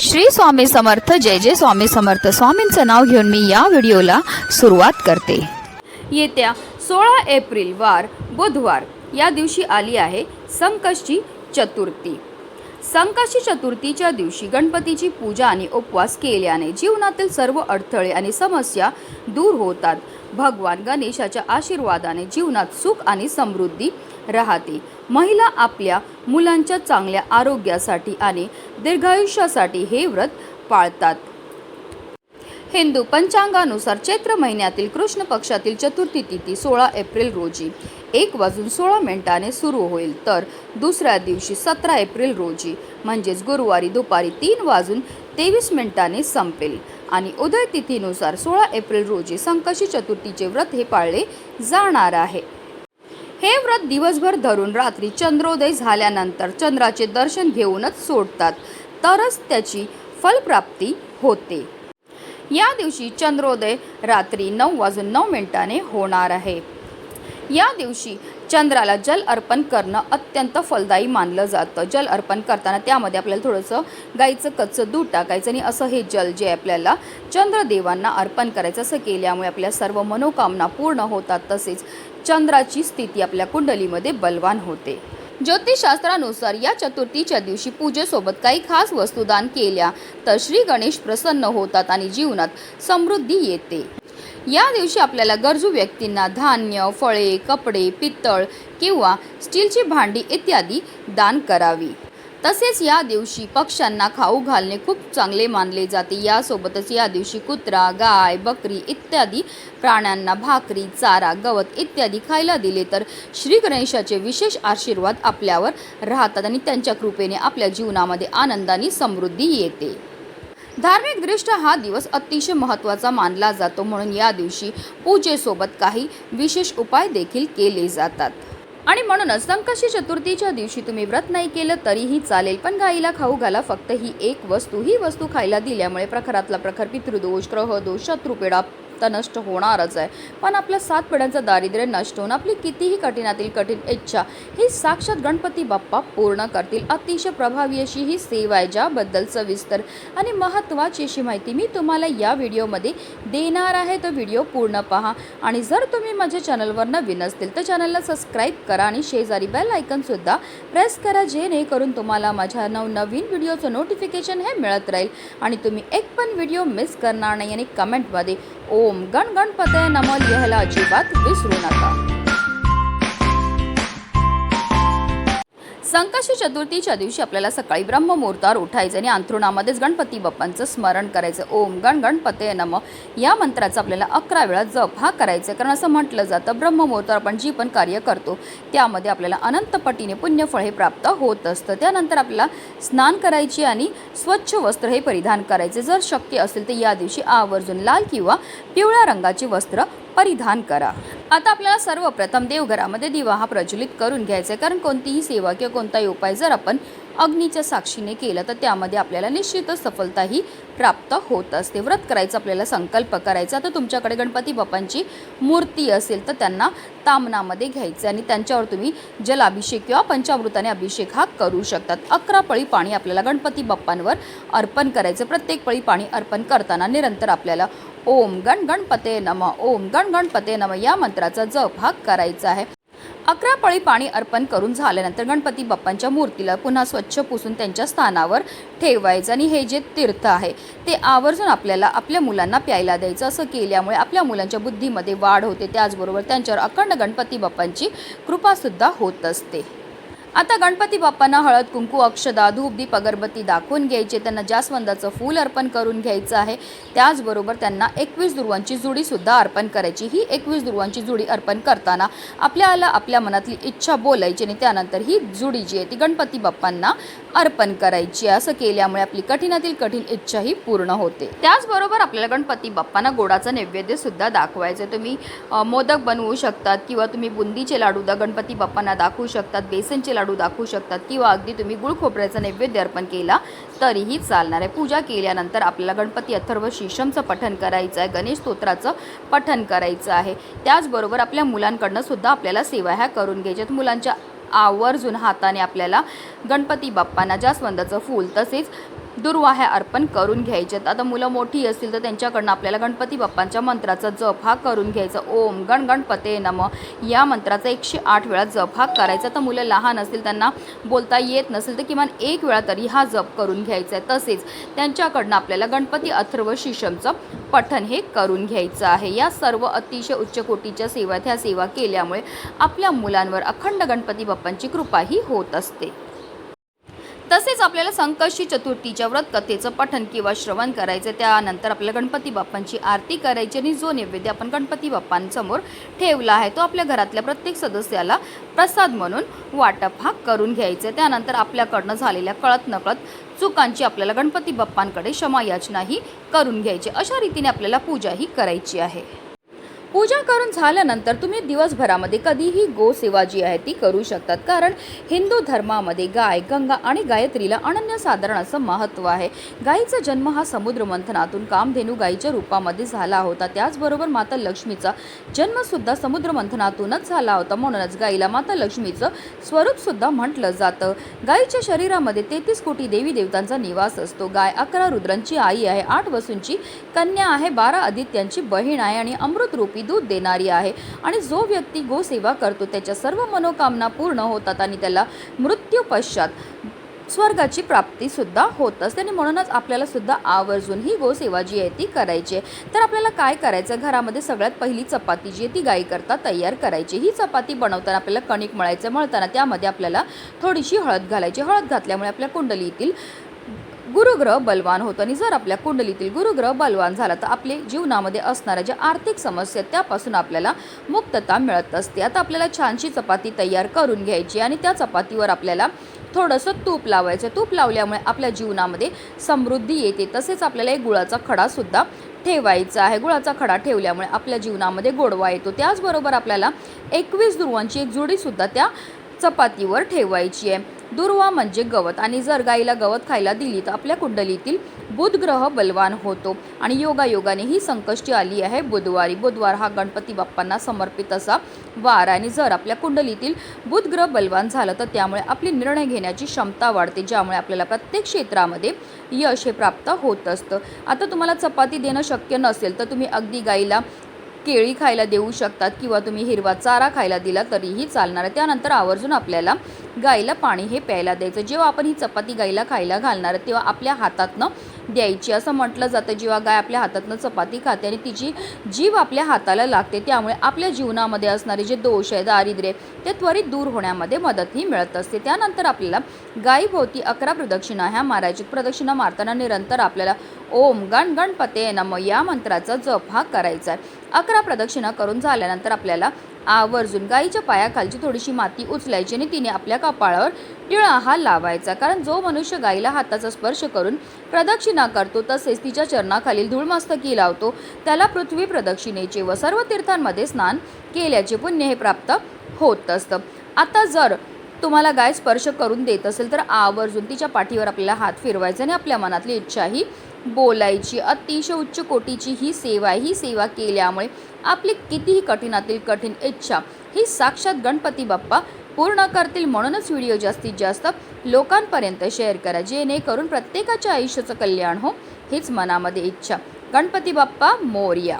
श्री स्वामी समर्थ जय जय स्वामी समर्थ. स्वामींचं नाव घेऊन मी या व्हिडिओला सुरुवात करते. येत्या सोळा एप्रिल वार बुधवार या दिवशी आली आहे संकष्टी चतुर्थी. संकष्टी चतुर्थीच्या दिवशी गणपतीची पूजा आणि उपवास केल्याने जीवनातील सर्व अडथळे आणि समस्या दूर होतात. भगवान गणेशाच्या आशीर्वादाने जीवनात सुख आणि समृद्धी राहते. महिला आपल्या मुलांच्या चांगल्या आरोग्यासाठी आणि दीर्घायुष्यासाठी हे व्रत पाळतात. हिंदू पंचांगानुसार चैत्र महिन्यातील कृष्ण पक्षातील चतुर्थी तिथी सोळा एप्रिल रोजी. एक वाजून सोळा मिनिटाने सुरू होईल. तर दुसऱ्या दिवशी सतरा एप्रिल रोजी म्हणजेच गुरुवारी दुपारी तीन वाजून तेवीस मिनिटाने संपेल. आणि उदय तिथीनुसार सोळा एप्रिल रोजी संकशी चतुर्थीचे व्रत हे पाळले जाणार आहे. हे व्रत दिवसभर धरून रात्री चंद्रोदय झाल्यानंतर चंद्राचे दर्शन घेऊनच सोडतात. तरच त्याची फलप्राप्ती होते. या दिवशी चंद्रोदय रात्री नऊ वाजून नऊ मिनिटाने होणार आहे. या दिवशी चंद्राला जल अर्पण करणं अत्यंत फलदायी मानलं जातं. जल अर्पण करताना त्यामध्ये आपल्याला थोडंसं गाईचं कच्चं दूध टाकायचं आणि असं हे जल जे आपल्याला चंद्रदेवांना अर्पण करायचं असं केल्यामुळे आपल्या सर्व मनोकामना पूर्ण होतात. तसेच चंद्राची स्थिती आपल्या कुंडलीमध्ये बलवान होते. ज्योतिषशास्त्रानुसार या चतुर्थीच्या दिवशी पूजेसोबत काही खास वस्तू दान केल्या तर श्री गणेश प्रसन्न होतात आणि जीवनात समृद्धी येते. या दिवशी आपल्याला गरजू व्यक्तींना धान्य फळे कपडे पितळ किंवा स्टीलची भांडी इत्यादी दान करावी. तसेच या दिवशी पक्ष्यांना खाऊ घालणे खूप चांगले मानले जाते. यासोबतच या दिवशी कुत्रा गाय बकरी इत्यादी प्राण्यांना भाकरी चारा गवत इत्यादी खायला दिले तर श्री गणेशाचे विशेष आशीर्वाद आपल्यावर राहतात आणि त्यांच्या कृपेने आपल्या जीवनामध्ये आनंदाने समृद्धी येते. धार्मिकदृष्ट्या हा दिवस अतिशय महत्त्वाचा मानला जातो म्हणून या दिवशी पूजेसोबत काही विशेष उपाय देखील केले जातात. आणि म्हणूनच संकष्टी चतुर्थीच्या दिवशी तुम्ही व्रत नाही केलं तरीही चालेल पण गाईला खाऊ घाला फक्त ही एक वस्तू ही वस्तू खायला दिल्यामुळे प्रखरातला प्रखर पितृदोष ग्रहदोष शत्रुपेडा तर नष्ट होणारच आहे. पण आपल्या सात पिढ्यांचं दारिद्र्य नष्ट होऊन आपली कितीही कठीणातील कठीण इच्छा ही साक्षात गणपती बाप्पा पूर्ण करतील. अतिशय प्रभावी अशी ही सेवा आहे ज्याबद्दल सविस्तर आणि महत्त्वाची अशी माहिती मी तुम्हाला या व्हिडिओमध्ये देणार आहे. तर व्हिडिओ पूर्ण पहा. आणि जर तुम्ही माझ्या चॅनलवर नवीन असतील तर चॅनलला सबस्क्राईब करा आणि शेजारी बेल आयकनसुद्धा प्रेस करा जेणेकरून तुम्हाला माझ्या नवनवीन व्हिडिओचं नोटिफिकेशन हे मिळत राहील. आणि तुम्ही एक पण व्हिडिओ मिस करणार नाही आणि कमेंटमध्ये ओ ओम. गण गणपते नम लिहायला अजिबात विसरू नका. संकष्टी चतुर्थीच्या दिवशी आपल्याला सकाळी ब्रह्ममुहूर्तावर उठायचं आणि अंथरुणामध्येच गणपती बाप्पांचं स्मरण करायचं. ओम गण गणपते नम. या मंत्राचा आपल्याला अकरा वेळा जप हा करायचा. आहे. कारण असं म्हटलं जातं ब्रह्ममुहूर्तावर आपण जी पण कार्य करतो त्यामध्ये आपल्याला अनंतपटीने पुण्यफळ हे प्राप्त होत असतं. त्यानंतर आपल्याला स्नान करायचे आणि स्वच्छ वस्त्र हे परिधान करायचे. जर शक्य असेल तर या दिवशी आवर्जून लाल किंवा पिवळ्या रंगाची वस्त्र परिधान करा. आता आपल्याला सर्वप्रथम देवघरामध्ये दिवा हा प्रज्वलित करून घ्यायचा आहे. कारण कोणतीही सेवा किंवा कोणताही उपाय जर आपण अग्नीच्या साक्षीने केलं तर त्यामध्ये आपल्याला निश्चितच सफलता ही प्राप्त होत असते. व्रत करायचं आपल्याला संकल्प करायचा तर तुमच्याकडे गणपती बाप्पांची मूर्ती असेल तर त्यांना तामनामध्ये घ्यायचं आणि त्यांच्यावर तुम्ही जलाभिषेक किंवा पंचामृताने अभिषेक हा करू शकतात. अकरा पळी पाणी आपल्याला गणपती बाप्पांवर अर्पण करायचं प्रत्येक पळी पाणी अर्पण करताना निरंतर आपल्याला ओम गण गणपते नम ओम गण गणपते नम या मंत्राचा जप हा करायचा आहे. अकरा पळी पाणी अर्पण करून झाल्यानंतर गणपती बाप्पांच्या मूर्तीला पुन्हा स्वच्छ पुसून त्यांच्या स्थानावर ठेवायचं आणि हे जे तीर्थ आहे ते आवर्जून आपल्याला आपल्या मुलांना प्यायला द्यायचं. असं केल्यामुळे आपल्या मुलांच्या बुद्धीमध्ये वाढ होते. त्याचबरोबर त्यांच्यावर अखंड गणपती बाप्पांची कृपासुद्धा होत असते. आता गणपती बाप्पांना हळद कुंकू अक्षदा धूप दीप अगरबत्ती दाखवून घ्यायचे. त्यांना जास्वंदाचं फूल अर्पण करून घ्यायचं आहे त्याचबरोबर त्यांना एकवीस दुर्वांची जुडीसुद्धा अर्पण करायची. ही एकवीस दुर्वांची जुडी अर्पण करताना आपल्याला आपल्या मनातली इच्छा बोलायची आणि त्यानंतर ही जुडी जी आहे ती गणपती बाप्पांना अर्पण करायची असं केल्यामुळे आपली कठीणातील कठीण इच्छा ही पूर्ण होते. त्याचबरोबर आपल्याला गणपती बाप्पांना गोडाचं नैवेद्य सुद्धा दाखवायचं आहे. तुम्ही मोदक बनवू शकतात किंवा तुम्ही बुंदीचे लाडू द गणपती बाप्पांना दाखवू शकतात बेसनचे लाडू दाखवू शकतात किंवा अगदी तुम्ही गुळ खोबऱ्याचा नैवेद्य अर्पण केला तरीही चालणार आहे. पूजा केल्यानंतर आपल्याला गणपती अथर्व शीशमचं पठन करायचं आहे गणेश स्तोत्राचं पठन करायचं आहे. त्याचबरोबर आपल्या मुलांकडनं सुद्धा आपल्याला सेवा ह्या करून घ्यायच्यात मुलांच्या आवर्जून हाताने आपल्याला गणपती बाप्पांना जास्वंदाचं फूल तसेच दुर्वाह्या अर्पण करून घ्यायच्यात आता मुलं मोठी असतील तर त्यांच्याकडनं आपल्याला गणपती बाप्पांच्या मंत्राचा जप हा करून घ्यायचा. ओम गण गणपते नम. या मंत्राचा एकशे आठ वेळा जप हा करायचा. तर मुलं लहान असतील त्यांना बोलता येत नसेल तर किमान एक वेळा तरी हा जप करून घ्यायचा. आहे तसेच त्यांच्याकडनं आपल्याला गणपती अथर्व शिशमचं पठण हे करून घ्यायचं आहे. या सर्व अतिशय उच्च कोटीच्या सेवा ह्या सेवा केल्यामुळे आपल्या मुलांवर अखंड गणपती बाप्पांची कृपाही होत असते. तसेच आपल्याला संकष्टी चतुर्थीच्या व्रत कथेचं पठन किंवा श्रवण करायचं त्यानंतर आपल्याला गणपती बाप्पांची आरती करायची आणि जो नैवेद्य आपण गणपती बाप्पांसमोर ठेवला आहे तो आपल्या घरातल्या प्रत्येक सदस्याला प्रसाद म्हणून वाटप हा करून घ्यायचा त्यानंतर आपल्याकडनं झालेल्या कळत नकळत चुकांची आपल्याला गणपती बाप्पांकडे क्षमायाचनाही करून घ्यायची. अशा रीतीने आपल्याला पूजाही करायची आहे. पूजा करून झाल्यानंतर तुम्ही दिवसभरामध्ये कधीही गोसेवा जी आहे ती करू शकतात. कारण हिंदू धर्मामध्ये गाय गंगा आणि गायत्रीला अनन्यसाधारण असं महत्त्व आहे. गायीचा जन्म हा समुद्र मंथनातून कामधेनू गायीच्या रूपामध्ये झाला होता. त्याचबरोबर माता लक्ष्मीचा जन्मसुद्धा समुद्र मंथनातूनच झाला होता. म्हणूनच गायीला माता लक्ष्मीचं स्वरूपसुद्धा म्हटलं जातं. गायीच्या शरीरामध्ये तेहतीस कोटी देवी देवतांचा निवास असतो. गाय अकरा रुद्रांची आई आहे. आठ वसूंची कन्या आहे. बारा आदित्यांची बहीण आहे. आणि अमृतरूपी दूध देणारी आहे. आणि जो व्यक्ती गोसेवा करतो त्याच्या सर्व मनोकामना पूर्ण होतात आणि त्याला मृत्यू पश्चात स्वर्गाची प्राप्तीसुद्धा होत असते. आणि म्हणूनच आपल्याला सुद्धा आवर्जून ही गोसेवा जी आहे ती करायची आहे. तर आपल्याला काय करायचं घरामध्ये सगळ्यात पहिली चपाती जी आहे ती गाईकरता तयार करायची. ही चपाती बनवताना आपल्याला कणिक मळायचं मळताना त्यामध्ये आपल्याला थोडीशी हळद घालायची. हळद घातल्यामुळे आपल्या कुंडलीतील गुरुग्रह बलवान होतं. आणि जर आपल्या कुंडलीतील गुरुग्रह बलवान झाला तर आपले जीवनामध्ये असणाऱ्या ज्या आर्थिक समस्या आहेत, त्यापासून आपल्याला मुक्तता मिळत असते. आता आपल्याला छानशी चपाती तयार करून घ्यायची आणि त्या चपातीवर आपल्याला थोडंसं तूप लावायचं तूप लावल्यामुळे आपल्या जीवनामध्ये समृद्धी येते. तसेच आपल्याला एक गुळाचा खडासुद्धा ठेवायचा आहे. गुळाचा खडा ठेवल्यामुळे आपल्या जीवनामध्ये गोडवा येतो. त्याचबरोबर आपल्याला एकवीस दुर्वांची एक जोडीसुद्धा त्या चपातीवर ठेवायची आहे. दुर्वा म्हणजे गवत आणि जर गाईला गवत खायला दिली तर आपल्या कुंडलीतील बुध ग्रह बलवान होतो. आणि योगायोगाने ही संकष्टी आली आहे. बुधवारी बुधवार हा गणपती बाप्पांना समर्पित असा वार आणि जर आपल्या कुंडलीतील बुध ग्रह बलवान झालं तर त्यामुळे आपली निर्णय घेण्याची क्षमता वाढते ज्यामुळे आपल्याला प्रत्येक क्षेत्रामध्ये यश हे प्राप्त होत असतं. आता तुम्हाला चपाती देणं शक्य नसेल तर तुम्ही अगदी गाईला केळी खायला देऊ शकतात किंवा तुम्ही हिरवा चारा खायला दिला तरीही चालणार आहे. त्यानंतर आवर्जून आपल्याला गाईला पाणी हे प्यायला द्यायचं. जेव्हा आपण ही चपाती गाईला खायला घालणार तेव्हा आपल्या हातातनं द्यायची. असं म्हटलं जातं जेव्हा गाय आपल्या हातातनं चपाती खाते आणि तिची जीव आपल्या हाताला लागते त्यामुळे आपल्या जीवनामध्ये असणारे जे दोष आहे दारिद्र्य ते त्वरित दूर होण्यामध्ये मदतही मिळत असते. त्यानंतर आपल्याला गायीभोवती अकरा प्रदक्षिणा ह्या मारायच्या प्रदक्षिणा मारताना निरंतर आपल्याला ओम गण गणपते नम या मंत्राचा जप हा करायचा आहे. अकरा प्रदक्षिणा करून झाल्यानंतर आपल्याला आवर्जून गाईच्या पायाखालची थोडीशी माती उचलायची आणि तिने आपल्या कपाळावर टिळा हा लावायचा. कारण जो मनुष्य गाईला हाताचा स्पर्श करून प्रदक्षिणा करतो तसेच तिच्या चरणाखालील धूळमस्तकी लावतो. त्याला पृथ्वी प्रदक्षिणेचे व सर्व तीर्थांमध्ये स्नान केल्याचे पुण्य हे प्राप्त होत असतं. आता जर तुम्हाला गाय स्पर्श करून देत असेल तर आवर्जून तिच्या पाठीवर आपल्याला हात फिरवायचा आणि आपल्या मनातली इच्छाही बोलायची. अतिशय उच्च कोटीची ही सेवा आहे. ही सेवा केल्यामुळे आपली कितीही कठीणातील कठीण इच्छा ही साक्षात गणपती बाप्पा पूर्ण करतील म्हणूनच व्हिडिओ जास्तीत जास्त लोकांपर्यंत शेअर करा. जेणेकरून प्रत्येकाच्या आयुष्याचं कल्याण हो हीच मनामध्ये इच्छा. गणपती बाप्पा मोर्या.